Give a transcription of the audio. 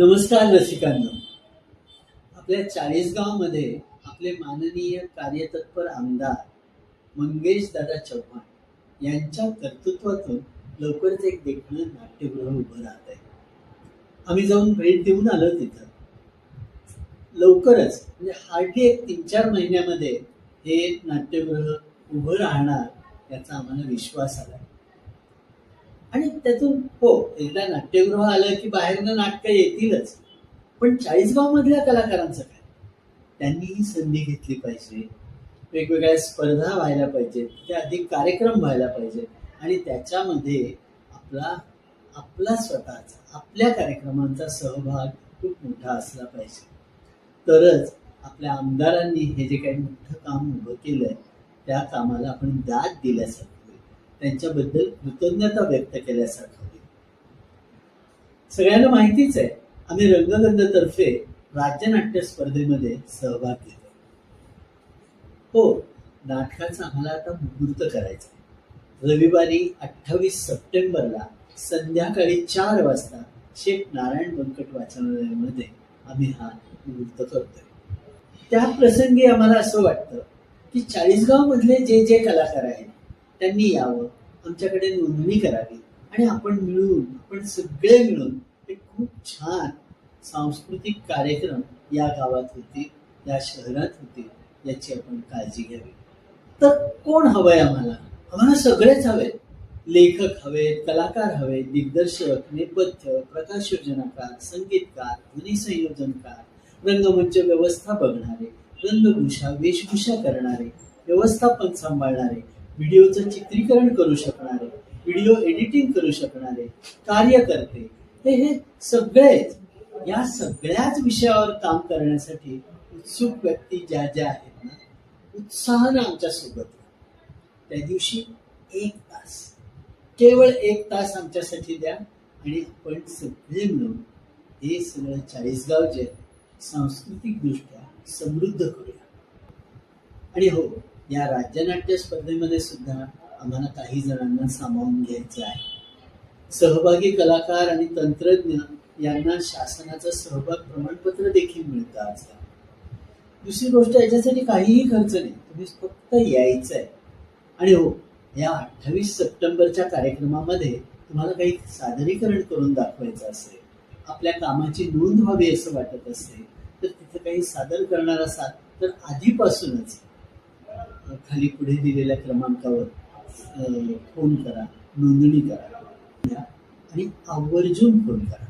नमस्कार रसिकांना. आपल्या चाळीसगावमध्ये आपले माननीय कार्यतत्पर आमदार मंगेश दादा चव्हाण यांच्या कर्तृत्वातून लवकरच एक देखणं नाट्यगृह उभं राहत आहे. आम्ही जाऊन भेट देऊन आलो तिथं. लवकरच म्हणजे हार्डली एक तीन चार महिन्यामध्ये हे नाट्यगृह उभं राहणार याचा आम्हाला विश्वास आला. आणि त्यातून हो एकदा नाट्यगृह आलं की बाहेरनं नाटकं येतीलच. पण चाळीसगाव मधल्या कलाकारांचं काय? त्यांनी ही संधी घेतली पाहिजे. वेगवेगळ्या स्पर्धा व्हायला पाहिजेत त्या अधिक कार्यक्रम व्हायला पाहिजेत. आणि त्याच्यामध्ये आपला आपला स्वतःचा आपल्या कार्यक्रमांचा सहभाग खूप मोठा असला पाहिजे. तरच आपल्या आमदारांनी हे जे काही मोठं काम उभं केलंय त्या कामाला आपण दाद दिल्यासारखं त्यांच्याबद्दल कृतज्ञता व्यक्त केल्यासारखं सगळ्यांना माहितीच आहे आम्ही रंगगंधतर्फे राज्यनाट्य स्पर्धेमध्ये सहभाग घेतो. हो नाटकाचा आम्हाला आता मुहूर्त करायचा रविवारी अठ्ठावीस सप्टेंबरला संध्याकाळी चार वाजता शेख नारायण बंकट वाचनालयामध्ये आम्ही हा मुहूर्त करतोय. त्या प्रसंगी आम्हाला असं वाटतं की चाळीसगाव मधले जे जे कलाकार आहेत त्यांनी यावं. आमच्याकडे नोंदणी करावी. आणि आपण मिळून आपण सगळे मिळून एक खूप छान सांस्कृतिक कार्यक्रम या गावात होते या शहरात होते याची आपण काळजी घ्यावी. तर कोण हवंय आम्हाला? आम्हाला सगळेच हवेत. लेखक हवेत कलाकार हवेत दिग्दर्शक नेपथ्य प्रकाशयोजनाकार संगीतकार ध्वनी संयोजनकार रंगमंच व्यवस्था बघणारे रंगभूषा वेशभूषा करणारे व्यवस्थापन सांभाळणारे व्हिडिओचं चित्रीकरण करू शकणारे व्हिडिओ एडिटिंग करू शकणारे कार्यकर्ते हे हे सगळेच या सगळ्याच विषयावर काम करण्यासाठी उत्सुक व्यक्ती ज्या ज्या आहेत ना उत्साहानं आमच्यासोबत त्या दिवशी एक तास केवळ एक तास आमच्यासाठी द्या आणि आपण सगळे मिळून हे सगळं चाळीसगाव जे सांस्कृतिकदृष्ट्या समृद्ध करूया. आणि हो या राज्यनाट्य स्पर्धेमध्ये सुद्धा आम्हाला काही जणांना सामावून घ्यायचं आहे. सहभागी कलाकार आणि तंत्रज्ञ यांना शासनाचं सहभाग प्रमाणपत्र देखील मिळतं आजकाल दुसरी गोष्ट याच्यासाठी काहीही खर्च नाही. तुम्ही फक्त यायचं आहे आणि हो या अठ्ठावीस सप्टेंबरच्या कार्यक्रमामध्ये तुम्हाला काही सादरीकरण करून दाखवायचं असेल आपल्या कामाची नोंद व्हावी असं वाटत असेल तर तिथं काही सादर करणार असाल तर आधीपासूनच खाली पुढे दिलेल्या क्रमांकावर फोन करा नोंदणी करा. या आणि आवर्जून फोन करा.